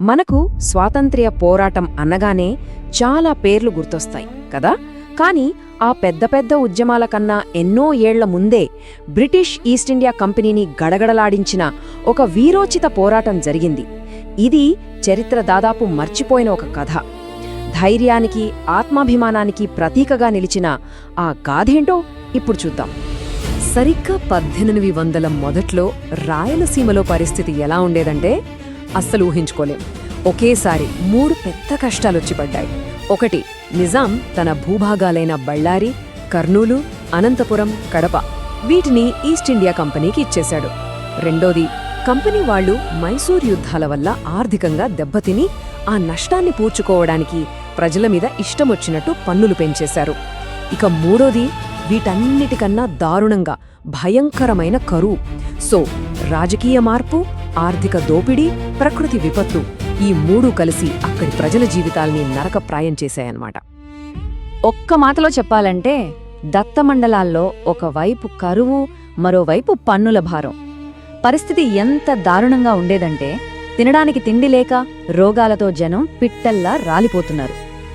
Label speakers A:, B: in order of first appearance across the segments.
A: మనకు స్వాతంత్ర్య పోరాటం అన్నగానే చాలా పేర్లు గుర్తొస్తాయి కదా? కాని ఆ పెద్ద పెద్ద ఉద్యమాల కన్నా ఎన్నో ఏళ్ళ ముందే బ్రిటిష్ ఈస్ట్ ఇండియా కంపెనీని గడగడలాడించిన ఒక వీరోచిత పోరాటం జరిగింది. ఇది చరిత్ర దాదాపు మర్చిపోయిన ఒక కథ. ధైర్యానికి ఆత్మాభిమానానికి ప్రతీకగా నిలిచిన ఆ గాథేంటో ఇప్పుడు చూద్దాం. సరిగ్గా పద్దెనిమిది వందల మొదట్లో రాయలసీమలో పరిస్థితి ఎలా ఉండేదంటే అస్సలు ఊహించుకోలేం. ఒకేసారి మూడు పెద్ద కష్టాలొచ్చి పడ్డాయి. ఒకటి నిజాం తన భూభాగాలైన బళ్ళారి కర్నూలు అనంతపురం కడప వీటిని ఈస్ట్ ఇండియా కంపెనీకి ఇచ్చేశాడు. రెండోది కంపెనీ వాళ్ళు మైసూర్ యుద్ధాల వల్ల ఆర్థికంగా దెబ్బతిని ఆ నష్టాన్ని పూడ్చుకోవడానికి ప్రజల మీద ఇష్టమొచ్చినట్టు పన్నులు పెంచేశారు. ఇక మూడోది వీటన్నిటికన్నా దారుణంగా భయంకరమైన కరువు. సో రాజకీయ మార్పు ఆర్థిక దోపిడీ ప్రకృతి విపత్తు ఈ మూడు కలిసి అక్కడి ప్రజల జీవితాల్ని నరకప్రాయం చేశాయన్నమాట.
B: ఒక్క మాటలో చెప్పాలంటే దత్తమండలాల్లో ఒకవైపు కరువు మరోవైపు పన్నుల భారం. పరిస్థితి ఎంత దారుణంగా ఉండేదంటే తినడానికి తిండి లేక రోగాలతో జనం పిట్టల్లా రాలిపోతున్నారు.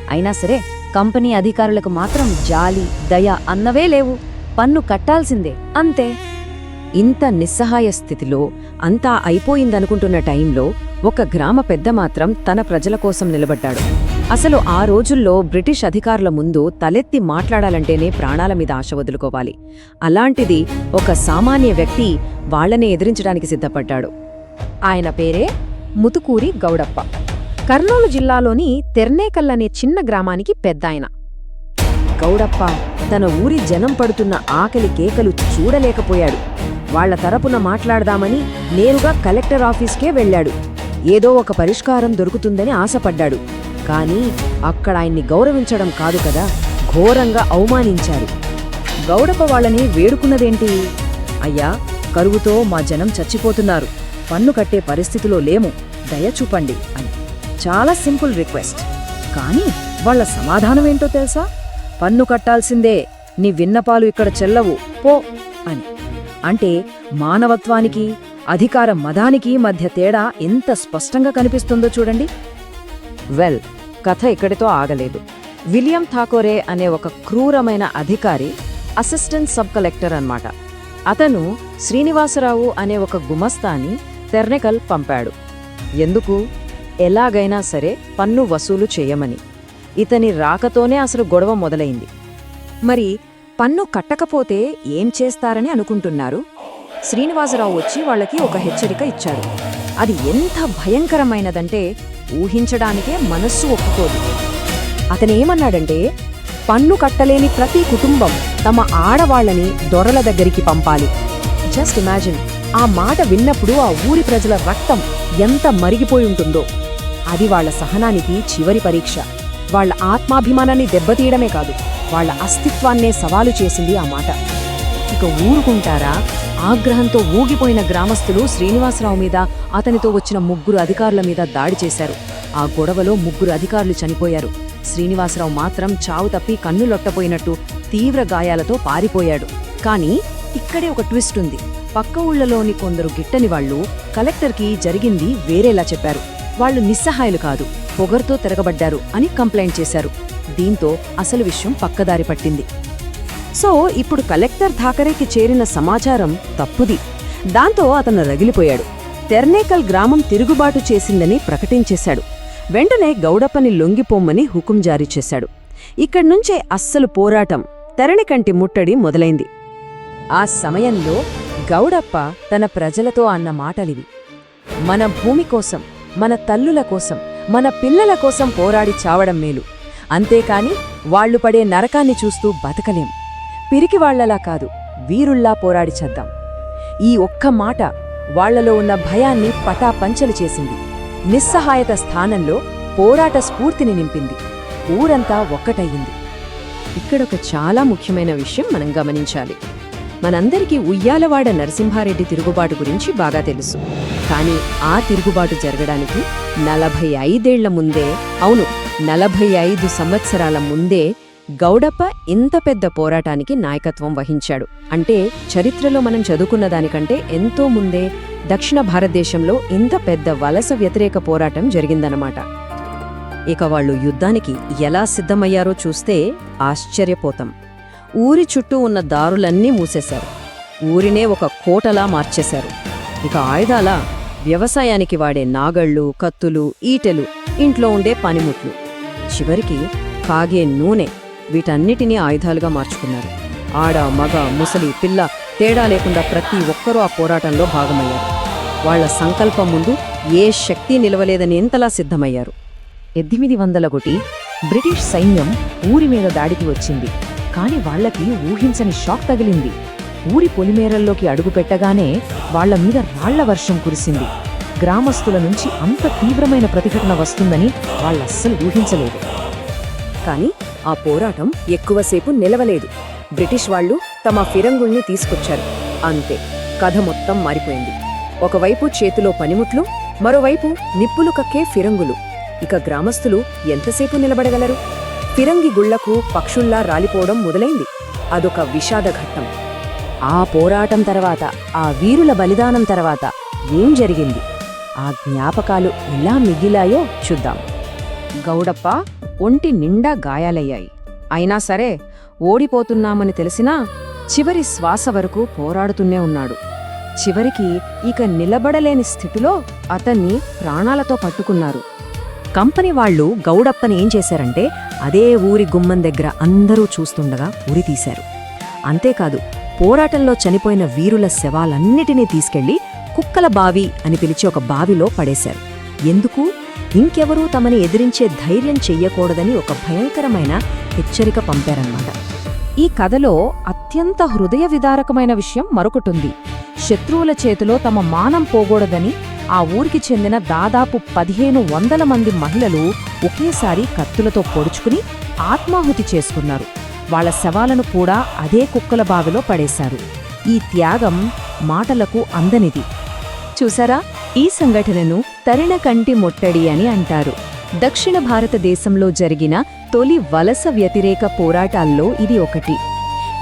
B: అయినా సరే కంపెనీ అధికారులకు మాత్రం జాలి దయ అన్నవే లేవు. పన్ను కట్టాల్సిందే అంతే.
A: ఇంత నిస్సహాయ స్థితిలో అంతా అయిపోయిందనుకుంటున్న టైంలో ఒక గ్రామ పెద్ద మాత్రం తన ప్రజల కోసం నిలబడ్డాడు. అసలు ఆ రోజుల్లో బ్రిటిష్ అధికారుల ముందు తలెత్తి మాట్లాడాలంటేనే ప్రాణాల మీద ఆశ వదులుకోవాలి. అలాంటిది ఒక సామాన్య వ్యక్తి వాళ్ళనే ఎదిరించడానికి సిద్ధపడ్డాడు. ఆయన పేరే ముతుకూరి గౌడప్ప. కర్నూలు జిల్లాలోని తెర్నేకల్ అనే చిన్న గ్రామానికి పెద్దాయన. గౌడప్ప తన ఊరి జనం పడుతున్న ఆకలి కేకలు చూడలేకపోయాడు. వాళ్ళ తరపున మాట్లాడదామని నేరుగా కలెక్టర్ ఆఫీస్కే వెళ్ళాడు. ఏదో ఒక పరిష్కారం దొరుకుతుందని ఆశపడ్డాడు. కానీ అక్కడ ఆయన్ని గౌరవించడం కాదు కదా ఘోరంగా అవమానించారు. గౌడప వాళ్ళని వేడుకున్నదేంటి? అయ్యా కరువుతో మా జనం చచ్చిపోతున్నారు. పన్ను కట్టే పరిస్థితిలో లేము. దయ చూపండి అని. చాలా సింపుల్ రిక్వెస్ట్. కానీ వాళ్ళ సమాధానమేంటో తెలుసా? పన్ను కట్టాల్సిందే. నీ విన్నపాలు ఇక్కడ చెల్లవు. పో. అంటే మానవత్వానికి అధికార మదానికి మధ్య తేడా ఎంత స్పష్టంగా కనిపిస్తుందో చూడండి. వెల్ కథ ఇక్కడితో ఆగలేదు. విలియం థాకోరే అనే ఒక క్రూరమైన అధికారి అసిస్టెంట్ సబ్ కలెక్టర్ అన్నమాట. అతను శ్రీనివాసరావు అనే ఒక గుమస్తాని తెర్నెకల్ పంపాడు. ఎందుకు? ఎలాగైనా సరే పన్ను వసూలు చేయమని. ఇతని రాకతోనే అసలు గొడవ మొదలైంది. మరి పన్ను కట్టకపోతే ఏం చేస్తారని అనుకుంటున్నారు? శ్రీనివాసరావు వచ్చి వాళ్ళకి ఒక హెచ్చరిక ఇచ్చాడు అది ఎంత భయంకరమైనదంటే ఊహించడానికే మనస్సు ఒప్పుకోదు. అతనేమన్నాడంటే పన్ను కట్టలేని ప్రతి కుటుంబం తమ ఆడవాళ్ళని దొరల దగ్గరికి పంపాలి. జస్ట్ ఇమాజిన్ ఆ మాట విన్నప్పుడు ఆ ఊరి ప్రజల రక్తం ఎంత మరిగిపోయి ఉంటుందో. అది వాళ్ళ సహనానికి చివరి పరీక్ష. వాళ్ళ ఆత్మాభిమానాన్ని దెబ్బతీయడమే కాదు వాళ్ళ అస్తిత్వాన్నే సవాలు చేసింది ఆ మాట. ఇక ఊరుకుంటారా? ఆగ్రహంతో ఊగిపోయిన గ్రామస్తులు శ్రీనివాసరావు మీద అతనితో వచ్చిన ముగ్గురు అధికారుల మీద దాడి చేశారు. ఆ గొడవలో ముగ్గురు అధికారులు చనిపోయారు. శ్రీనివాసరావు మాత్రం చావు తప్పి కన్నులొట్టపోయినట్టు తీవ్ర గాయాలతో పారిపోయాడు. కానీ ఇక్కడే ఒక ట్విస్ట్ ఉంది. పక్క ఊళ్ళలోని కొందరు గిట్టని వాళ్ళు కలెక్టర్కి జరిగింది వేరేలా చెప్పారు. వాళ్ళు నిస్సహాయులు కాదు. పొగర్తో తిరగబడ్డారు అని కంప్లైంట్ చేశారు. దీంతో అసలు విషయం పక్కదారి పట్టింది. సో ఇప్పుడు కలెక్టర్ థాకరేకి చేరిన సమాచారం తప్పుది. దాంతో అతను రగిలిపోయాడు. తెర్నేకల్ గ్రామం తిరుగుబాటు చేసిందని ప్రకటించేశాడు. వెంటనే గౌడప్పని లొంగిపోమ్మని హుకుం జారీ చేశాడు. ఇక్కడ్నుంచే అస్సలు పోరాటం తెరణికంటి ముట్టడి మొదలైంది. ఆ సమయంలో గౌడప్ప తన ప్రజలతో అన్న మాటలివి. మన భూమి కోసం మన తల్లుల కోసం మన పిల్లల కోసం పోరాడి చావడం మేలు. అంతేకాని వాళ్ళు పడే నరకాన్ని చూస్తూ బతకలేం. పిరికివాళ్ళలా కాదు వీరుల్లా పోరాడి చేద్దాం. ఈ ఒక్క మాట వాళ్ళలో ఉన్న భయాన్ని పటాపంచలు చేసింది. నిస్సహాయత స్థానంలో పోరాట స్ఫూర్తిని నింపింది. ఊరంతా ఒక్కటయ్యింది. ఇక్కడొక చాలా ముఖ్యమైన విషయం మనం గమనించాలి. మనందరికీ ఉయ్యాలవాడ నరసింహారెడ్డి తిరుగుబాటు గురించి బాగా తెలుసు. కానీ ఆ తిరుగుబాటు జరగడానికి నలభై ఐదేళ్ళ ముందే అవును నలభై ఐదు సంవత్సరాల ముందే గౌడప్ప ఇంత పెద్ద పోరాటానికి నాయకత్వం వహించాడు. అంటే చరిత్రలో మనం చదువుకున్న దానికంటే ఎంతో ముందే దక్షిణ భారతదేశంలో ఇంత పెద్ద వలస వ్యతిరేక పోరాటం జరిగిందనమాట ఇక వాళ్ళు యుద్ధానికి ఎలా సిద్ధమయ్యారో చూస్తే ఆశ్చర్యపోతాం. ఊరి చుట్టూ ఉన్న దారులన్నీ మూసేశారు. ఊరినే ఒక కోటలా మార్చేశారు. ఇక ఆయుధాల వ్యవసాయానికి వాడే నాగళ్ళు కత్తులు ఈటెలు ఇంట్లో ఉండే పనిముట్లు. చివరికి కాగే నూనె వీటన్నిటినీ ఆయుధాలుగా మార్చుకున్నారు. ఆడ మగ ముసలి పిల్ల తేడా లేకుండా ప్రతి ఒక్కరూ ఆ పోరాటంలో భాగమయ్యారు. వాళ్ళ సంకల్పం ముందు ఏ శక్తి నిలవలేదని ఎంతలా సిద్ధమయ్యారు.
B: ఎనిమిది వందల ఒకటి బ్రిటిష్ సైన్యం ఊరి మీద దాడికి వచ్చింది. కాని వాళ్ళకి ఊహించని షాక్ తగిలింది. ఊరి పొలిమేరల్లోకి అడుగుపెట్టగానే వాళ్ళ మీద రాళ్ళ వర్షం కురిసింది. గ్రామస్తుల నుంచి అంత తీవ్రమైన ప్రతిఘటన వస్తుందని వాళ్ళస్సలు ఊహించలేదు.
A: కానీ ఆ పోరాటం ఎక్కువసేపు నిలవలేదు. బ్రిటిష్ వాళ్ళు తమ ఫిరంగుల్ని తీసుకొచ్చారు. అంతే కథ మొత్తం మారిపోయింది. ఒకవైపు చేతిలో పనిముట్లు మరోవైపు నిప్పులు కక్కే ఫిరంగులు. ఇక గ్రామస్తులు ఎంతసేపు నిలబడగలరు? ఫిరంగి గుళ్ళకు పక్షుల్లా రాలిపోవడం మొదలైంది. అదొక విషాద ఘట్టం. ఆ పోరాటం తర్వాత ఆ వీరుల బలిదానం తర్వాత ఏం జరిగింది? ఆ జ్ఞాపకాలు ఎలా మిగిలాయో చూద్దాం. గౌడప్ప ఒంటి నిండా గాయాలయ్యాయి. అయినా సరే ఓడిపోతున్నామని తెలిసినా చివరి శ్వాస వరకు పోరాడుతూనే ఉన్నాడు. చివరికి ఇక నిలబడలేని స్థితిలో అతన్ని ప్రాణాలతో పట్టుకున్నారు. కంపెనీ వాళ్ళు గౌడప్పని ఏం చేశారంటే అదే ఊరి గుమ్మం దగ్గర అందరూ చూస్తుండగా ఉరి తీశారు. అంతేకాదు పోరాటంలో చనిపోయిన వీరుల శవాలన్నిటినీ తీసుకెళ్ళి కుక్కల బావి అని పిలిచి ఒక బావిలో పడేశారు. ఎందుకు? ఇంకెవరూ తమని ఎదిరించే ధైర్యం చెయ్యకూడదని ఒక భయంకరమైన హెచ్చరిక పంపారన్నమాట.
B: ఈ కథలో అత్యంత హృదయ విదారకమైన విషయం మరొకటుంది శత్రువుల చేతిలో తమ మానం పోగూడదని ఆ ఊరికి చెందిన దాదాపు పదిహేను వందల మంది మహిళలు ఒకేసారి కత్తులతో పొడుచుకుని ఆత్మాహుతి చేసుకున్నారు. వాళ్ళ శవాలను కూడా అదే కుక్కల బావిలో పడేశారు. ఈ త్యాగం మాటలకు అందనిది. చూసారా? ఈ సంఘటనను తరిణ కంటి మొట్టడి అని అంటారు. దక్షిణ భారతదేశంలో జరిగిన తొలి వలస వ్యతిరేక పోరాటాల్లో ఇది ఒకటి.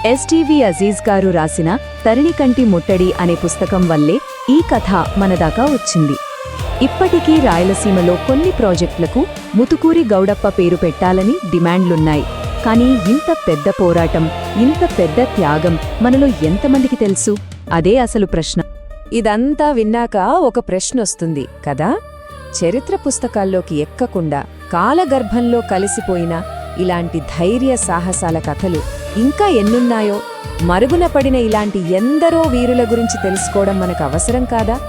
B: ఎస్టీవి అజీజ్ గారు రాసిన తరిణికంటి ముట్టడి అనే పుస్తకం వల్లే ఈ కథ మనదాకా వచ్చింది. ఇప్పటికీ రాయలసీమలో కొన్ని ప్రాజెక్టులకు ముతుకూరి గౌడప్ప పేరు పెట్టాలని డిమాండ్లున్నాయి. కానీ ఇంత పెద్ద పోరాటం ఇంత పెద్ద త్యాగం మనలో ఎంతమందికి తెలుసు? అదే అసలు ప్రశ్న.
A: ఇదంతా విన్నాక ఒక ప్రశ్నొస్తుంది కదా? చరిత్ర పుస్తకాల్లోకి ఎక్కకుండా కాలగర్భంలో కలిసిపోయిన ఇలాంటి ధైర్య సాహసాల కథలు ఇంకా ఎన్నున్నాయో? మరుగున పడిన ఇలాంటి ఎందరో వీరుల గురించి తెలుసుకోవడం మనకు అవసరం కాదా?